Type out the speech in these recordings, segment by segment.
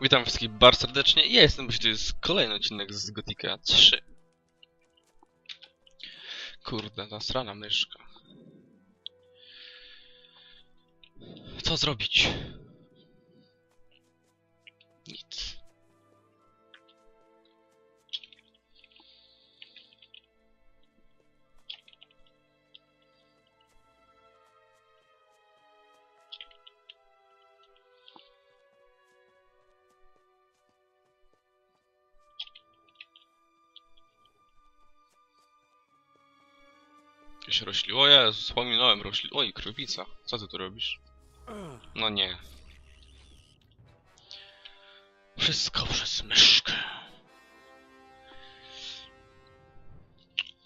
Witam wszystkich bardzo serdecznie. Ja jestem, bo to jest kolejny odcinek z Gotika 3. Kurde, ta strana myszka. Co zrobić? Nic. Jakieś rośli. O Jezu, wspominałem rośli. Oj, krowica. Co ty tu robisz? No nie. Wszystko przez myszkę.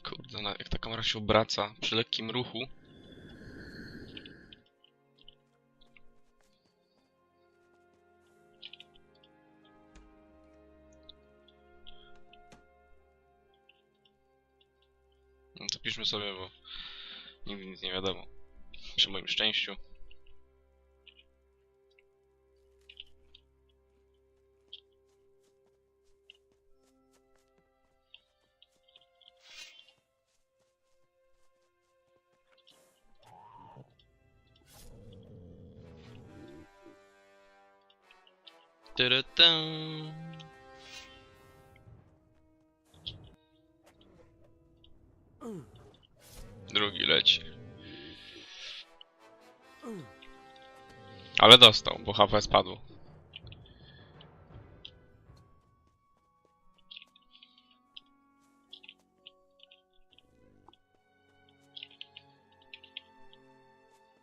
Kurde, no, jak ta kamera się obraca przy lekkim ruchu. Piszmy sobie, bo nigdy nic nie wiadomo. Przy moim szczęściu. Tyrytym. Drugi leci. Ale dostał, bo HP spadł.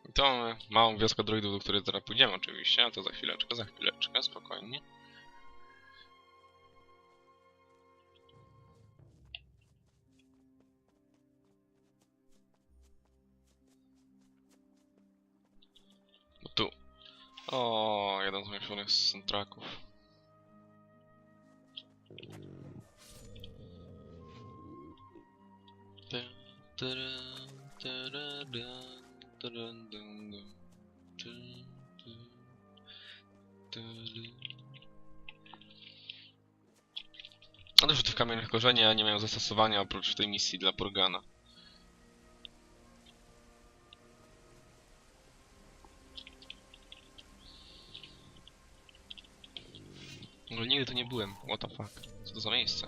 I to mamy małą wioskę droidów, do której zaraz pójdziemy oczywiście, a to za chwileczkę, za chwileczkę, spokojnie. O, jeden z moich ulubionych soundtracków. Ty, tyry, tyry, dyn, tyryn, dyn, dyn, ty, ty, tyry. A też w kamiennych korzenie nie mają zastosowania oprócz tej misji dla Purgana. Byłem. What the fuck? Co to za miejsce?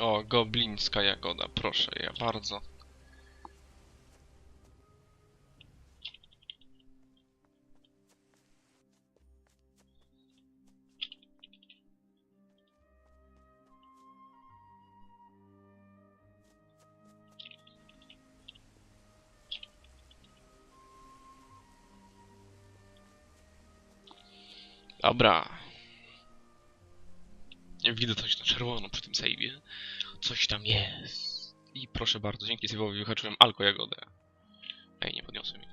O, goblińska jagoda, proszę ja bardzo. Coś tam jest. I proszę bardzo, dzięki save'owi wyhaczyłem alko jagodę. Ej, nie podniosłem jej.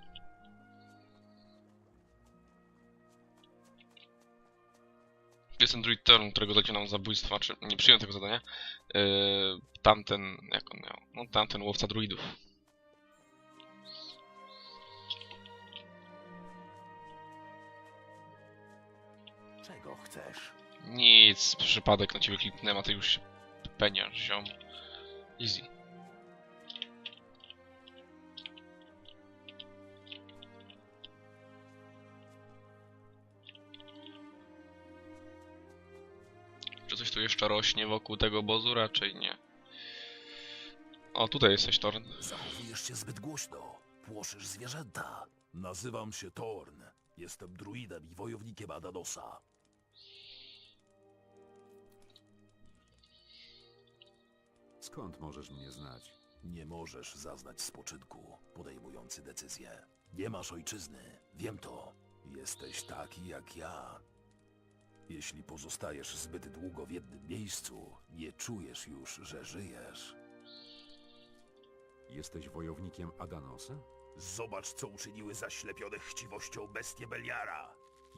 Jest ten druid Turn, którego nam zabójstwa, czy nie przyjął tego zadania. Yy, tamten, jak on miał? No tamten łowca druidów. Czego chcesz? Nic, przypadek na ciebie kliknąłem, a ty już się peniasz, ziom. Easy. Czy coś tu jeszcze rośnie wokół tego obozu? Raczej nie. O, tutaj jesteś, Torn. Zachowujesz się zbyt głośno. Płoszysz zwierzęta. Nazywam się Torn. Jestem druidem i wojownikiem Adanosa. Skąd możesz mnie znać? Nie możesz zaznać spoczynku, podejmujący decyzje. Nie masz ojczyzny. Wiem to. Jesteś taki jak ja. Jeśli pozostajesz zbyt długo w jednym miejscu, nie czujesz już, że żyjesz. Jesteś wojownikiem Adanosa? Zobacz, co uczyniły zaślepione chciwością bestie Beliara.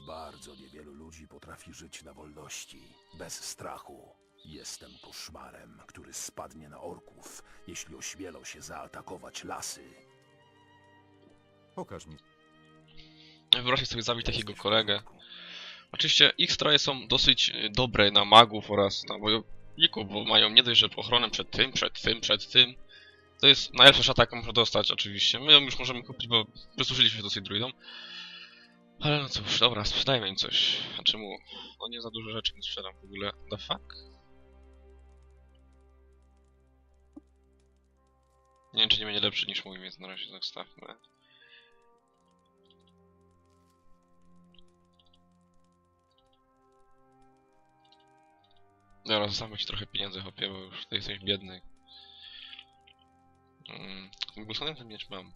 Bardzo niewielu ludzi potrafi żyć na wolności, bez strachu. Jestem koszmarem, który spadnie na orków, jeśli ośmielą się zaatakować lasy. Pokaż mi. Wyobraźcie sobie zabić takiego kolegę. Oczywiście ich stroje są dosyć y, dobre na magów oraz na wojowników, bo mają nie dość, że ochronę przed tym, przed tym, przed tym. To jest najlepsza szata, jaką można dostać oczywiście. My ją już możemy kupić, bo przysłużyliśmy się dosyć druidom. Ale no cóż, dobra, sprzedajmy im coś. A czemu? No nie za dużo rzeczy mu sprzedam w ogóle. The fuck? Nie wiem, czy nie będzie lepszy niż mój, więc na razie zostawmy. Dobra, zostawmy ci trochę pieniędzy, chłopie, bo już tutaj jesteś biedny. Mm, Gulsonem ten miecz mam.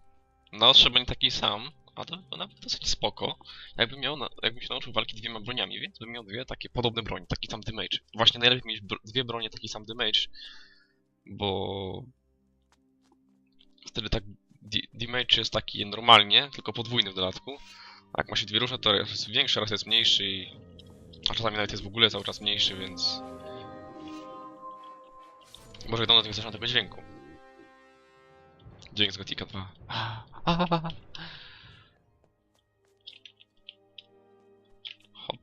Na ostrze będzie taki sam, a to, to nawet dosyć spoko. Jakbym miał, na, jakbym się nauczył walki dwiema broniami, więc bym miał dwie takie podobne broni, taki sam damage. Właśnie najlepiej mieć br dwie bronie, taki sam damage, bo... Wtedy tak damage jest taki normalnie, tylko podwójny w dodatku. A jak ma się dwie różne, to jest większy, raz jest mniejszy i... A czasami nawet jest w ogóle cały czas mniejszy, więc... Może dawno nie słyszałem tego dźwięku. Dźwięk z Gotika 2. Hop.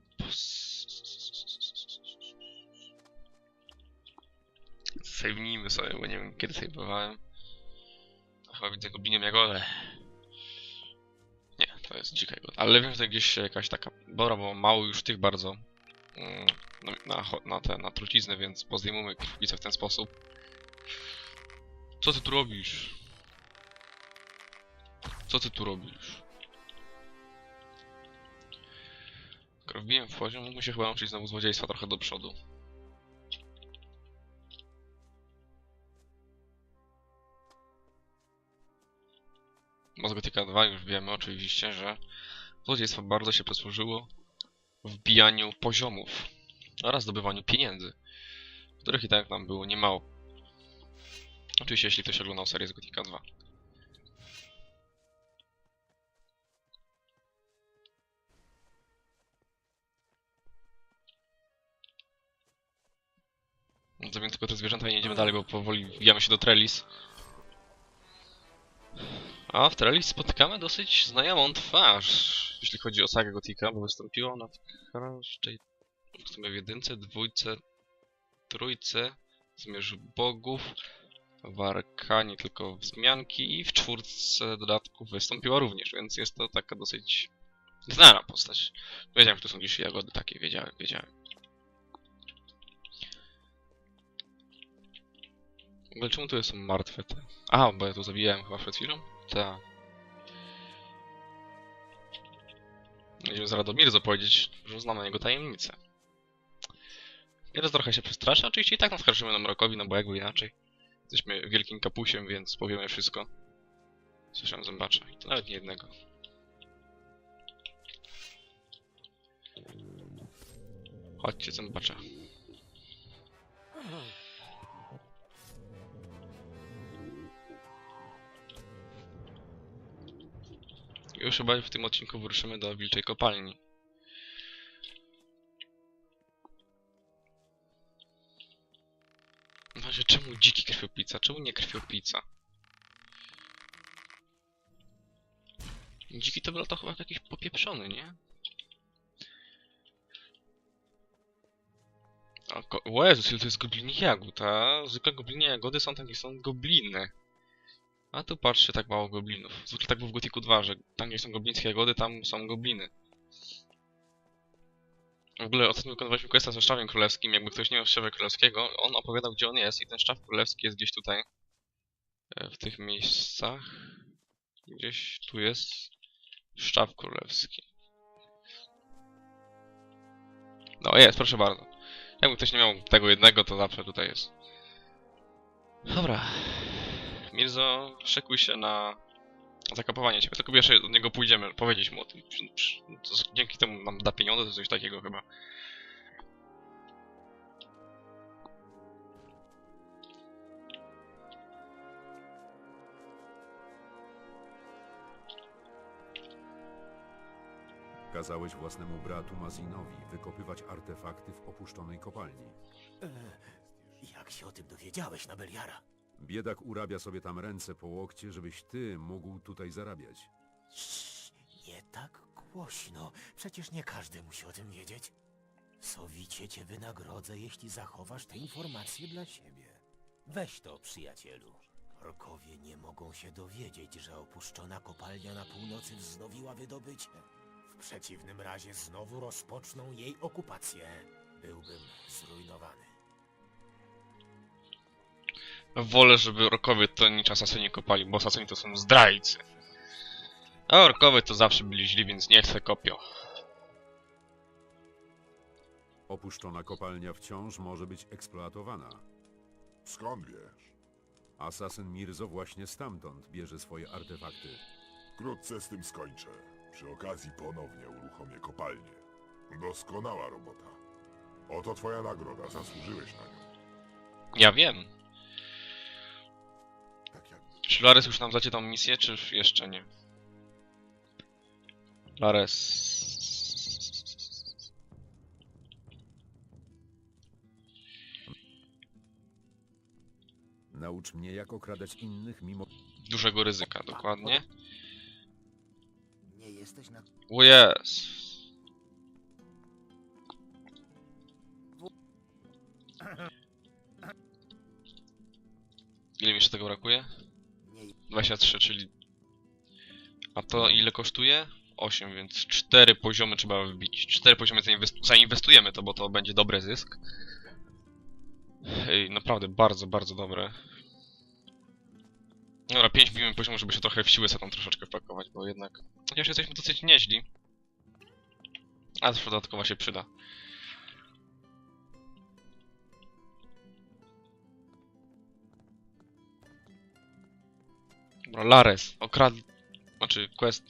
Save'nijmy sobie, bo nie wiem kiedy save'owałem. Chyba widzę goblinią jagodę. Nie, to jest dzika jagoda. Ale wiem, że gdzieś jakaś taka... Dobra, bo mało już tych bardzo. Mm, na, na, cho- na te, na truciznę, więc pozdejmujmy krwicę w ten sposób. Co ty tu robisz? Co ty tu robisz? Wbiłem w poziom, mógłbym się chyba nauczyć znowu złodziejstwa trochę do przodu. Mozgotika 2 już wiemy oczywiście, że złodziejstwo bardzo się przysłużyło w wbijaniu poziomów oraz zdobywaniu pieniędzy, których i tak nam było niemało. Oczywiście, jeśli ktoś oglądał serię z Gotika 2. Zabijmy tylko te zwierzęta i nie idziemy dalej, bo powoli wbijamy się do Trellis. A w Trellis spotykamy dosyć znajomą twarz, jeśli chodzi o sagę Gotika, bo wystąpiła ona w każdej, w sumie w jedynce, dwójce, trójce, Zmierzch Bogów, w Arkanie tylko wzmianki i w czwórce dodatków wystąpiła również, więc jest to taka dosyć znana postać. Wiedziałem, że to są gdzieś jagody takie, wiedziałem, wiedziałem. Ogóle czemu tu są martwe te? A, bo ja tu zabijałem chyba przed chwilą? Tak. Będziemy zaraz do Mirzo powiedzieć, że znam na niego tajemnicę. Mirzo trochę się przestraszy, oczywiście i tak naskarżymy na Mrokowi, no bo jakby inaczej. Jesteśmy wielkim kapusiem, więc powiemy wszystko. Słyszałem zębacza i to nawet nie jednego. Chodźcie, zębacza. Już chyba w tym odcinku wyruszymy do Wilczej Kopalni. No, czemu dziki krwiopica? Czemu nie krwiopica? Dziki to był to chyba jakiś popieprzony, nie? Ko- o Jezus, ile to jest goblinie jagód, a zwykle goblinie jagody są takie, są gobliny. A tu patrzcie, tak mało goblinów. Zwykle tak było w Gothicu 2, że tam gdzie są goblińskie jagody, tam są gobliny. W ogóle ostatnio wykonywaliśmy questa ze Szczawem Królewskim, jakby ktoś nie miał Szczawia Królewskiego, on opowiadał gdzie on jest i ten Szczaw Królewski jest gdzieś tutaj. e, W tych miejscach. Gdzieś tu jest Szczaw Królewski. No jest, proszę bardzo. Jakby ktoś nie miał tego jednego, to zawsze tutaj jest. Dobra. Mirzo, szykuj się na zakapowanie ciebie. Tylko jeszcze do niego pójdziemy, powiedzieć mu o tym. Dzięki temu nam da pieniądze, to coś takiego chyba. Kazałeś własnemu bratu Mazinowi wykopywać artefakty w opuszczonej kopalni. Jak się o tym dowiedziałeś, Nabeliara? Biedak urabia sobie tam ręce po łokcie, żebyś ty mógł tutaj zarabiać. Cii, nie tak głośno. Przecież nie każdy musi o tym wiedzieć. Sowicie cię wynagrodzę, jeśli zachowasz te informacje dla siebie. Weź to, przyjacielu. Orkowie nie mogą się dowiedzieć, że opuszczona kopalnia na północy wznowiła wydobycie. W przeciwnym razie znowu rozpoczną jej okupację. Byłbym zrujnowany. Wolę, żeby orkowie to niż asasyni kopali, bo asasyni to są zdrajcy. A orkowie to zawsze byli źli, więc nie chcę kopio. Opuszczona kopalnia wciąż może być eksploatowana. Skąd wiesz? Asasyn Mirzo właśnie stamtąd bierze swoje artefakty. Wkrótce z tym skończę. Przy okazji ponownie uruchomię kopalnię. Doskonała robota. Oto twoja nagroda, zasłużyłeś na nią. Ja wiem. Tak jak Czy Lares już nam zlecie tą misję, czy jeszcze nie? Lares... Naucz mnie, jak okradać innych mimo... Dużego ryzyka, dokładnie. Nie jesteś na... O jest. Ile mi jeszcze tego brakuje? Nie... 23, czyli... A to ile kosztuje? 8, więc 4 poziomy trzeba wbić. 4 poziomy zainwest zainwestujemy to, bo to będzie dobry zysk. Ej, naprawdę bardzo, bardzo dobre. Dobra, 5 wbijemy poziomu, żeby się trochę w siłę tam troszeczkę wpakować, bo jednak... Chociaż jesteśmy dosyć nieźli. A zawsze dodatkowa się przyda. Dobra, Lares, okradł... Znaczy, quest.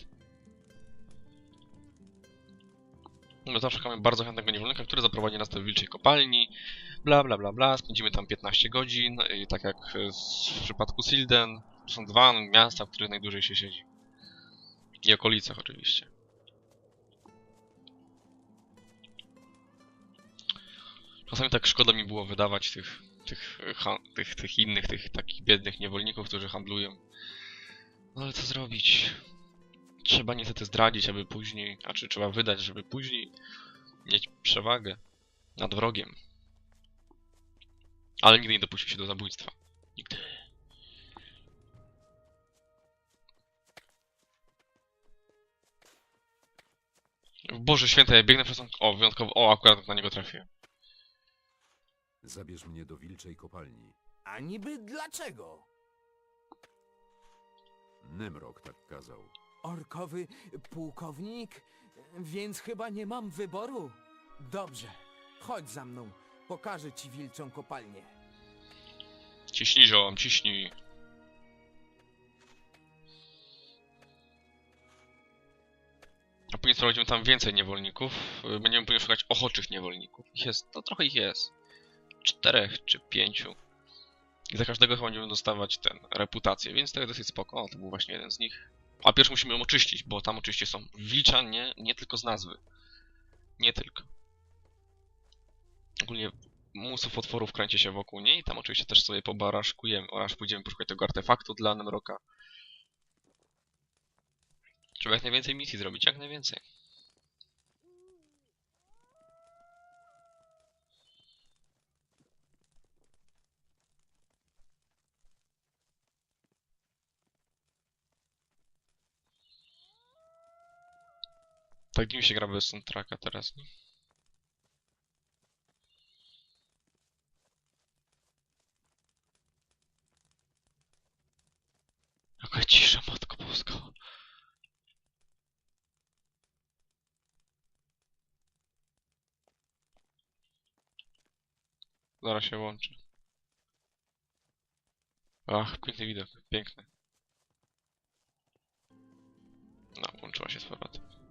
My zawsze szukamy bardzo chętnego niewolnika, który zaprowadzi nas do wilczej kopalni. Bla, bla, bla, bla. Spędzimy tam 15 godzin. I tak jak w przypadku Silden. To są dwa miasta, w których najdłużej się siedzi. I okolicach oczywiście. Czasami tak szkoda mi było wydawać tych, tych, tych, tych innych, tych takich biednych niewolników, którzy handlują. No ale co zrobić? Trzeba niestety zdradzić, aby później, a czy trzeba wydać, żeby później mieć przewagę nad wrogiem. Ale nigdy nie dopuścił się do zabójstwa. Nigdy. Boże święte, ja biegnę przez. O, wyjątkowo... O, akurat na niego trafiłem. Zabierz mnie do wilczej kopalni. A niby dlaczego? Nemrok tak kazał. Orkowy pułkownik? Więc chyba nie mam wyboru. Dobrze, chodź za mną. Pokażę ci wilczą kopalnię. Ciśnij ziołom, ciśnij. A później sprowadzimy tam więcej niewolników. Będziemy później szukać ochoczych niewolników. Ich jest, to trochę ich jest. Czterech czy pięciu. I za każdego chyba będziemy dostawać ten, reputację, więc to jest dosyć spoko. O, to był właśnie jeden z nich. A pierwszy musimy ją oczyścić, bo tam oczywiście są wilcza, nie, nie tylko z nazwy. Nie tylko. Ogólnie mnóstwo potworów kręci się wokół niej. Tam oczywiście też sobie pobaraszkujemy oraz pójdziemy poszukać tego artefaktu dla Nemroka. Trzeba jak najwięcej misji zrobić, jak najwięcej. Tak mi się gra bez soundtracka teraz, nie? Jaka cisza, matko boska. Zaraz się łączy. Ach, piękny widok, piękny. No, łączyła się z powrotem.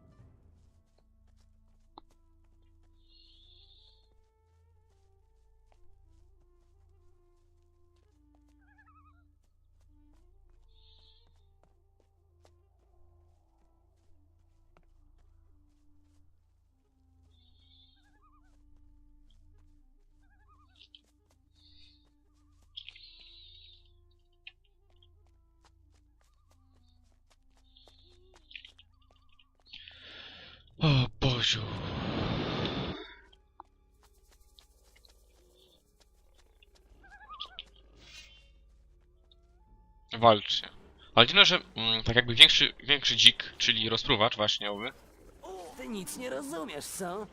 Walczcie. Ale dziwne, że mm, tak jakby większy, większy dzik, czyli rozpruwacz właśnie owy, Ty nic nie rozumiesz, co?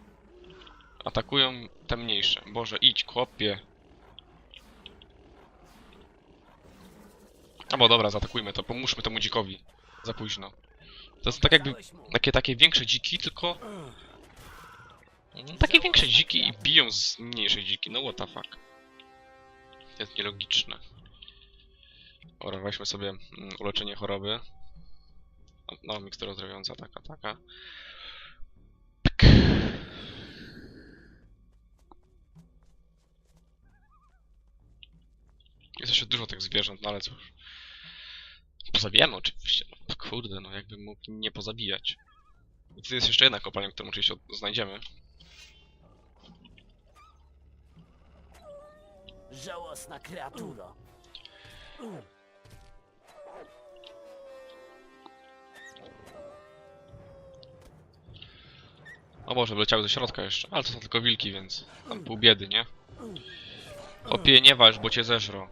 atakują te mniejsze. Boże, idź, chłopie. No bo dobra, zaatakujmy to, pomóżmy temu dzikowi. Za późno. To jest tak jakby Dałeś mu. takie, takie większe dziki, tylko... Takie większe dziki i biją z mniejszej dziki, no what the fuck. To jest nielogiczne. Dobra, weźmy sobie mm, uleczenie choroby. O, No, mikstura zdrowiąca, taka, taka. Pyk. Jest jeszcze dużo tych zwierząt, no ale cóż. Pozabijamy oczywiście. No, kurde, no jakbym mógł nie pozabijać. I tu jest jeszcze jedna kopalnia, którą oczywiście znajdziemy. Żałosna kreaturo. O Boże, wleciały do środka jeszcze. Ale to są tylko wilki, więc tam pół biedy, nie? Opie, nie walcz, bo cię zeżrą.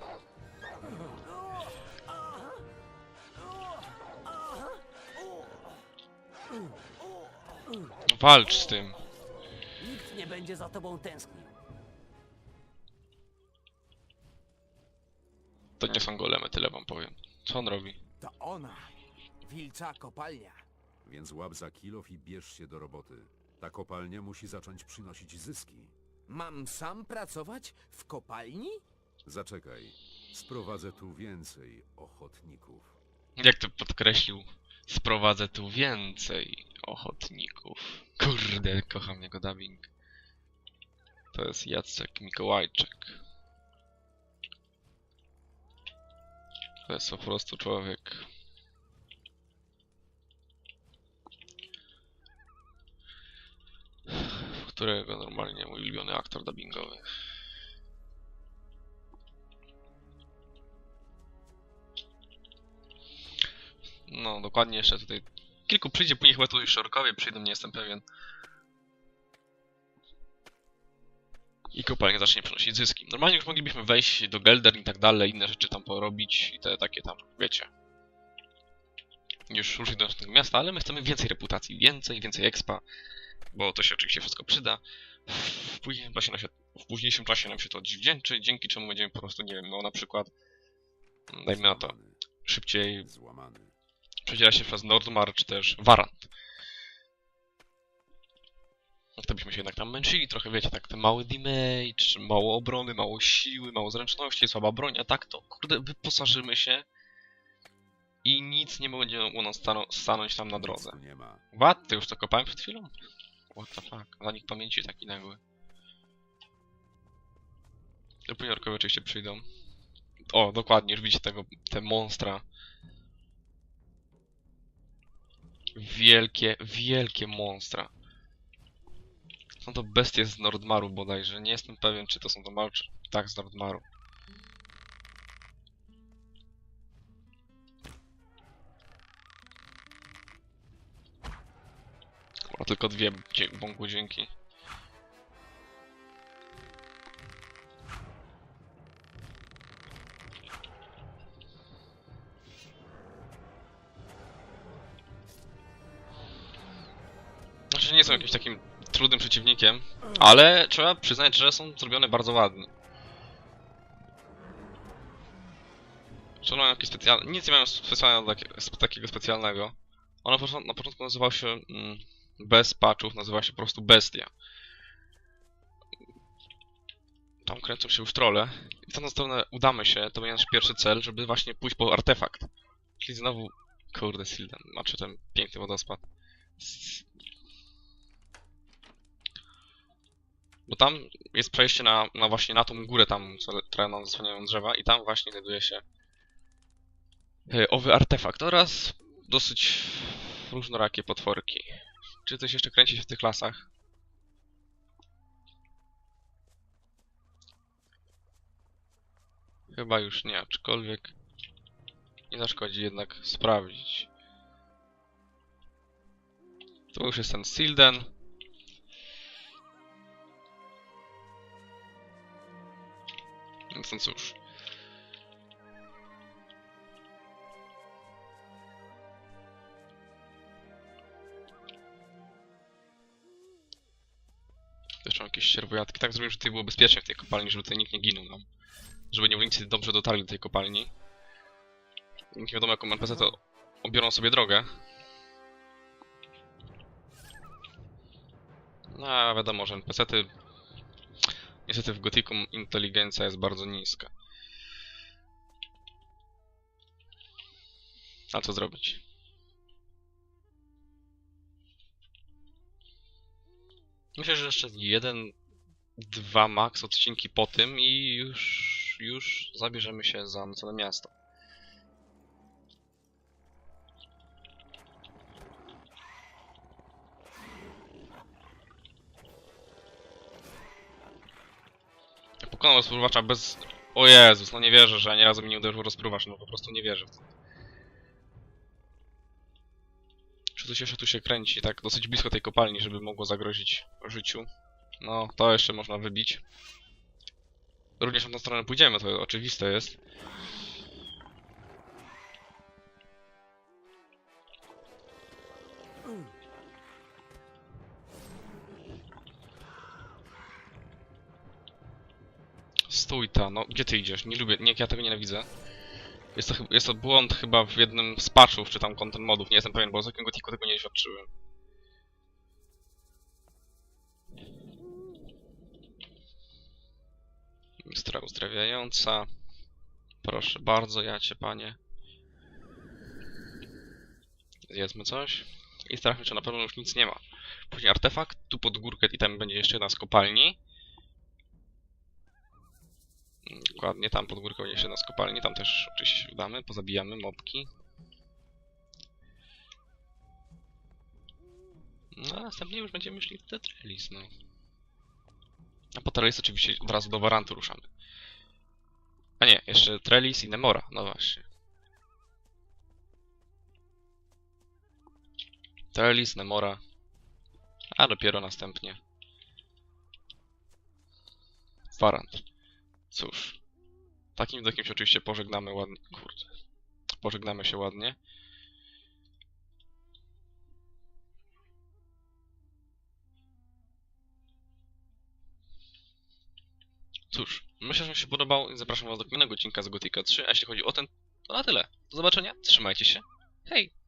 Walcz z tym. Nikt nie będzie za tobą tęsknił. To nie są golemy, tyle wam powiem. Co on robi? To ona. Wilcza kopalnia. Więc łap za kilof i bierz się do roboty. Ta kopalnia musi zacząć przynosić zyski. Mam sam pracować w kopalni? Zaczekaj. Sprowadzę tu więcej ochotników. Jak to podkreślił, sprowadzę tu więcej ochotników. Kurde, kocham jego dubbing. To jest Jacek Mikołajczyk. To jest po prostu człowiek. Którego normalnie mój ulubiony aktor dubbingowy. No, dokładnie jeszcze tutaj. Kilku przyjdzie, później chyba tu już orkowie przyjdą, nie jestem pewien. I kopalnia zacznie przynosić zyski. Normalnie już moglibyśmy wejść do Gelder i tak dalej, inne rzeczy tam porobić i te takie tam, wiecie. Już ruszyć do naszego miasta, ale my chcemy więcej reputacji, więcej, więcej expa, bo to się oczywiście wszystko przyda. W późniejszym czasie, nam się, w późniejszym czasie nam się to odwdzięczy, dzięki czemu będziemy po prostu, nie wiem, no na przykład, dajmy na to, szybciej przedziela się przez Nordmar czy też Warant. To byśmy się jednak tam męczyli trochę, wiecie, tak ten mały damage, mało obrony, mało siły, mało zręczności, słaba broń, a tak to, kurde, wyposażymy się i nic nie będzie u nas stanąć tam na drodze. What? Ty już to kopałem przed chwilą? What the fuck? Zanik pamięci taki nagły. Te puniorkowie oczywiście przyjdą. O, dokładnie, już widzicie tego, te monstra. Wielkie, wielkie monstra. Są to bestie z Nordmaru bodajże. Nie jestem pewien, czy to są to malczy. Tak, z Nordmaru. Dobra, tylko dwie bąku dzięki. Znaczy nie są jakimś takim trudnym przeciwnikiem, ale trzeba przyznać, że są zrobione bardzo ładnie. Czy one mają jakieś specjalne... Nic nie mają specjalnego, takiego specjalnego. Ona na początku, na początku nazywał się mm, bez patchów, nazywa się po prostu Bestia. Tam kręcą się już trole. I tą stronę udamy się, to będzie nasz pierwszy cel, żeby właśnie pójść po artefakt. Czyli znowu... Kurde, Silden, znaczy ten piękny wodospad. Bo tam jest przejście na, na właśnie na tą górę tam, co nam zasłaniają drzewa i tam właśnie znajduje się e, owy artefakt oraz dosyć różnorakie potworki. Czy coś jeszcze kręci się w tych lasach? Chyba już nie, aczkolwiek nie zaszkodzi jednak sprawdzić. Tu już jest ten Silden. No cóż. Jeszcze jakieś sierwojatki. Tak zrobiłem, żeby tutaj było bezpiecznie w tej kopalni, żeby tutaj nikt nie ginął nam. Żeby niewolnicy dobrze dotarli do tej kopalni. Nie wiadomo jaką NPC to obiorą sobie drogę. No, wiadomo, że NPC-ty... Niestety w Gothicu inteligencja jest bardzo niska. A co zrobić? Myślę, że jeszcze jeden, dwa max odcinki po tym i już, już zabierzemy się za całe miasto. Pokonał rozpruwacza bez... O Jezus, no nie wierzę, że ani razu mi nie uderzył rozpruwacz, no po prostu nie wierzę w to. Czy coś jeszcze tu się kręci, tak dosyć blisko tej kopalni, żeby mogło zagrozić życiu. No, to jeszcze można wybić. Również na tą stronę pójdziemy, to oczywiste jest. Stój ta, no gdzie ty idziesz? Nie lubię, nie, ja tego nienawidzę. Jest to, jest to błąd chyba w jednym z patchów, czy tam content modów, nie jestem pewien, bo z jakiego Gothicu tego nie doświadczyłem. Mistra uzdrawiająca. Proszę bardzo, ja cię panie. Zjedzmy coś. I strachmy, czy na pewno już nic nie ma. Później artefakt, tu pod górkę i tam będzie jeszcze jedna z kopalni. Mm, Dokładnie, tam pod górką jeszcze jedna z kopalni, tam też oczywiście się udamy, pozabijamy mobki. No, a następnie już będziemy szli w Tetrelis, no. A po Trellis oczywiście od razu do Warantu ruszamy. A nie, jeszcze Trellis i Nemora, no właśnie. Trellis, Nemora. A dopiero następnie. Warant. Cóż. Takim widokiem się oczywiście pożegnamy ładnie. Kurde. Pożegnamy się ładnie. Cóż, myślę, że mi się podobał i zapraszam was do kolejnego odcinka z Gothica 3, a jeśli chodzi o ten, to na tyle. Do zobaczenia, trzymajcie się. Hej!